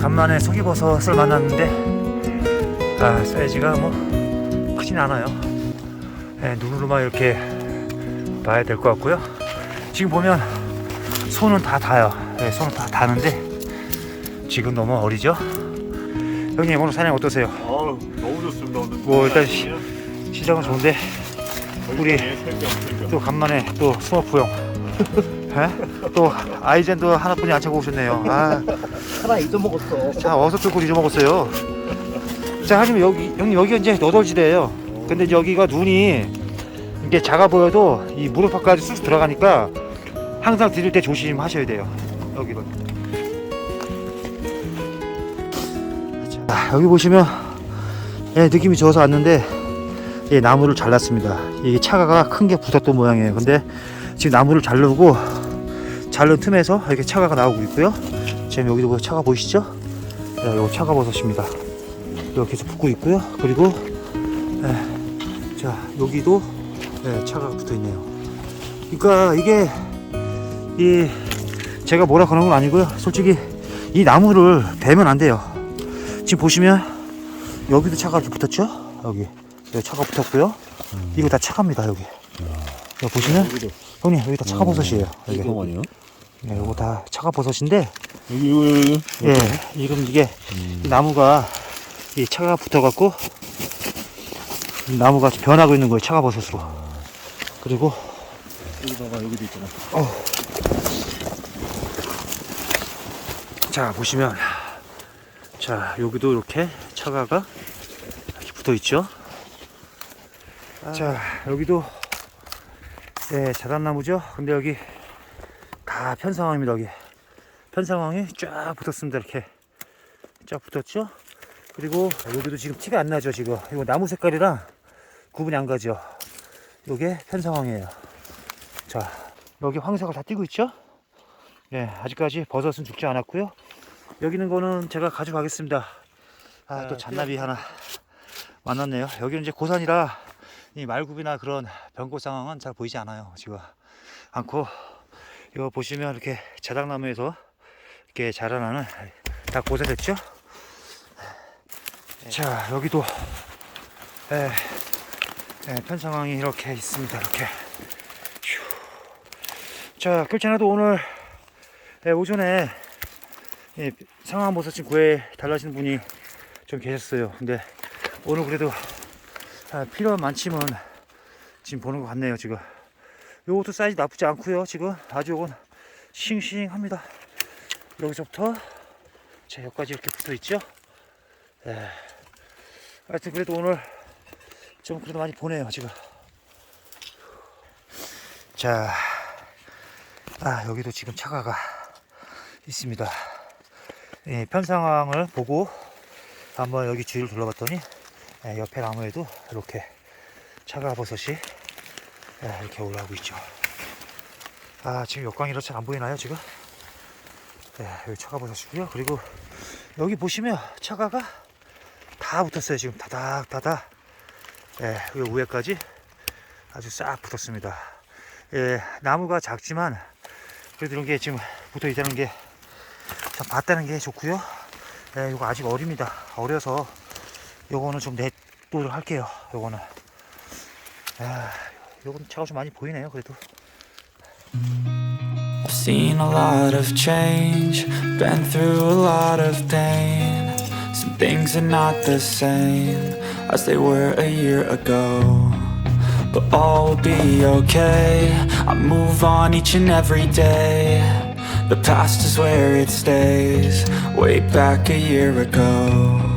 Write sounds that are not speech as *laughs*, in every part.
간만에 속이버섯을 만났는데 아 사이즈가 뭐 크진 않아요 네, 눈으로만 이렇게 봐야 될 것 같고요 지금 보면 손은 다 닿아요 네, 손은 다 닿는데 지금 너무 어리죠 형님 오늘 사냥 어떠세요? 아 너무 좋습니다. 오늘 뭐 일단 시- 시작은 좋은데 우리 생명. 또 간만에 또 스머프 형 *laughs* 에? 또 아이젠도 하나뿐이 안 차고 오셨네요. 아. 하나 잊어먹었어. 자 어서 뚫고 잊어먹었어요. 자 하지만 여기 형님 여기가 이제 너덜지대예요. 근데 이제 여기가 눈이 이게 작아 보여도 이 무릎팍까지 쑥 들어가니까 항상 들일 때 조심하셔야 돼요. 여기가 자, 여기 보시면 예, 느낌이 좋아서 왔는데 예, 나무를 잘랐습니다. 이게 차가가 큰 게 붙었던 모양이에요. 근데 지금 나무를 자르고 자른 틈에서 이렇게 차가가 나오고 있고요 지금 여기도 뭐 차가 보이시죠? 네, 이거 차가 버섯입니다. 이렇게 계속 붙고 있고요. 그리고 예, 자 여기도 예, 차가 붙어 있네요. 그러니까 이게 이 제가 뭐라 그런 건 아니고요. 솔직히 이 나무를 베면 안 돼요. 지금 보시면 여기도 차가 붙었죠? 여기 여기 차가 붙었고요. 이거 다 차갑니다 여기. 여기 보시면 여기도 형님 여기 다 차가 버섯이에요. 여기. 이거 아니요? 네, 이거 다 차가 버섯인데 여기 이거 여기. 예, 지금 이게 이 나무가 이 차가 붙어갖고 이 나무가 변하고 있는 거예요. 차가 버섯으로. 그리고 여기다가 여기도 있잖아. 자 보시면 자 여기도 이렇게 차가가 이렇게 붙어 있죠. 자 여기도 예 자단나무죠. 근데 여기 다 편상황입니다. 여기 편상황이 쫙 붙었습니다. 이렇게 쫙 붙었죠. 그리고 여기도 지금 티가 안 나죠. 지금 이거 나무 색깔이랑 구분이 안 가죠. 요게 편상황이에요. 자 여기 황사가 다 띄고 있죠. 예, 아직까지 버섯은 죽지 않았고요. 여기 있는 거는 제가 가져가겠습니다. 아, 또 잔나비 하나 만났네요. 여기는 이제 고산이라 이 말굽이나 그런 변고 상황은 잘 보이지 않아요. 지금 않고 이거 보시면 이렇게 자작나무에서 이렇게 자라나는 다 고사됐죠? 자, 여기도 예, 예, 편 상황이 이렇게 있습니다. 이렇게. 휴. 자, 않아도 오늘 예, 오전에 예, 상황 버섯좀 구해 달라시는 분이 좀 계셨어요. 근데 오늘 그래도 아, 필요한 만큼은 지금 보는 것 같네요. 지금 요것도 사이즈 나쁘지 않고요. 지금 아주 요건 싱싱합니다. 여기서부터 자 여기까지 이렇게 붙어 있죠. 예. 하여튼 그래도 오늘 좀 그래도 많이 보네요. 지금 자. 아 여기도 지금 차가가 있습니다. 예, 편 상황을 보고 한번 여기 주위를 둘러봤더니 예, 옆에 나무에도 이렇게 차가 버섯이 예, 이렇게 올라오고 있죠. 아 지금 역광이라 잘 안 보이나요 지금? 예, 여기 차가 버섯이고요. 그리고 여기 보시면 차가가 다 붙었어요 지금 다닥다닥. 예, 이 위에까지 아주 싹 붙었습니다. 예, 나무가 작지만 그래도 이런 게 지금 붙어 있다는 게 참 봤다는 게 좋고요. 예, 이거 아직 어립니다. 어려서 요거는 좀 냅도록 할게요. 요거는. 아, 요건 차가 좀 많이 보이네요. 그래도. I've seen a lot of change, been through a lot of pain. Some things are not the same as they were a year ago. But all will be okay. I move on each and every day. The past is where it stays, way back a year ago.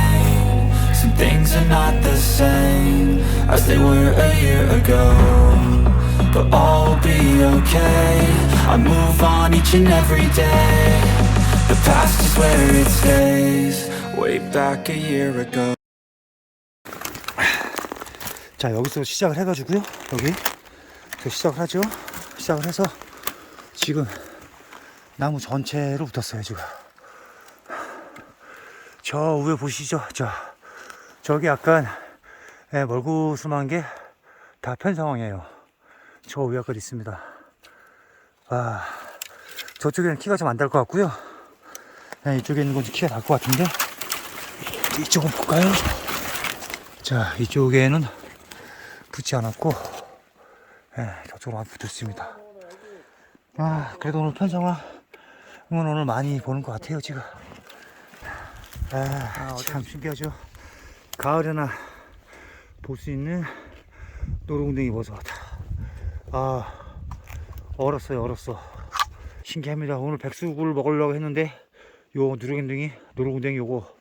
Things are not the same as they were a year ago but all will be okay. I move on each and every day. The past is where it stays, way back a year ago. 자, 여기서 시작을 해가지고요. 여기. 서 시작을 하죠. 시작을 해서 지금 나무 전체로 붙었어요, 지금. 저 위에 보시죠. 저, 저기 약간 예, 멀구스만 게 다 편 상황이에요. 저 위에까지 있습니다. 아, 저쪽에는 키가 좀 안 달 것 같고요. 예, 이쪽에 있는 건좀 키가 날 것 같은데 이쪽은 볼까요? 자, 이쪽에는 붙지 않았고 예, 저쪽으로 붙었습니다. 아, 그래도 오늘 편 상황은 오늘 많이 보는 것 같아요, 지금. 아, 참 신기하죠. 가을에나 볼 수 있는 노루궁뎅이 버섯. 아, 얼었어요, 얼었어. 신기합니다. 오늘 백숙을 먹으려고 했는데 요 노루궁뎅이, 노루궁뎅이 요거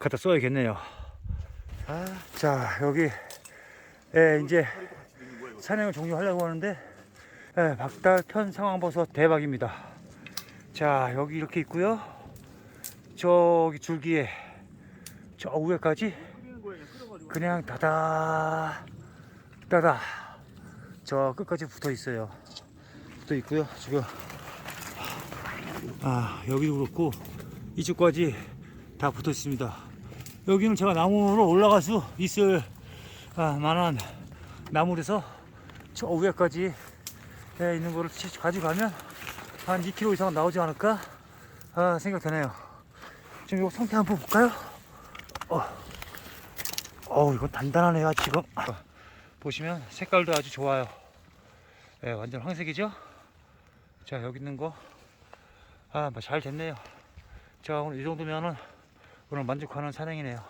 갖다 써야겠네요. 아, 자, 여기 예, 이제 산행을 종료하려고 하는데 예, 박달 편 상황버섯 대박입니다. 자, 여기 이렇게 있고요. 저기 줄기에 저 위에까지 그냥 다다 다다 저 끝까지 붙어 있어요. 붙어 있고요. 지금 아 여기도 그렇고 이쪽까지 다 붙어 있습니다. 여기는 제가 나무로 올라갈 수 있을 아, 만한 나무라서 저 위에까지 예, 있는 거를 가져가면 한 2kg 이상 나오지 않을까 아, 생각되네요. 지금 이거 상태 한번 볼까요? 어, 어 이거 단단하네요 지금. 보시면 색깔도 아주 좋아요. 예, 완전 황색이죠? 자 여기 있는 거, 아, 뭐잘 됐네요. 자 오늘 이 정도면은 오늘 만족하는 산행이네요.